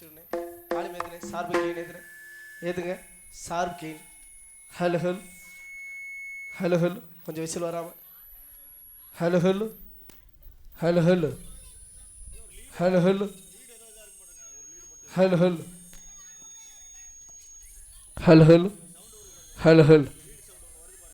வச்சுருந்தேன். ஆளும் ஏற்றுனேன் சார்பு கெயின் ஏற்றுனேன் ஏற்றுங்க சார்பு gain hello hello. Hello hello. கொஞ்சம் விசில் வராமல் hello hello. Hello hello. Hello hello. Hello hello. Hello hello. Hello hello.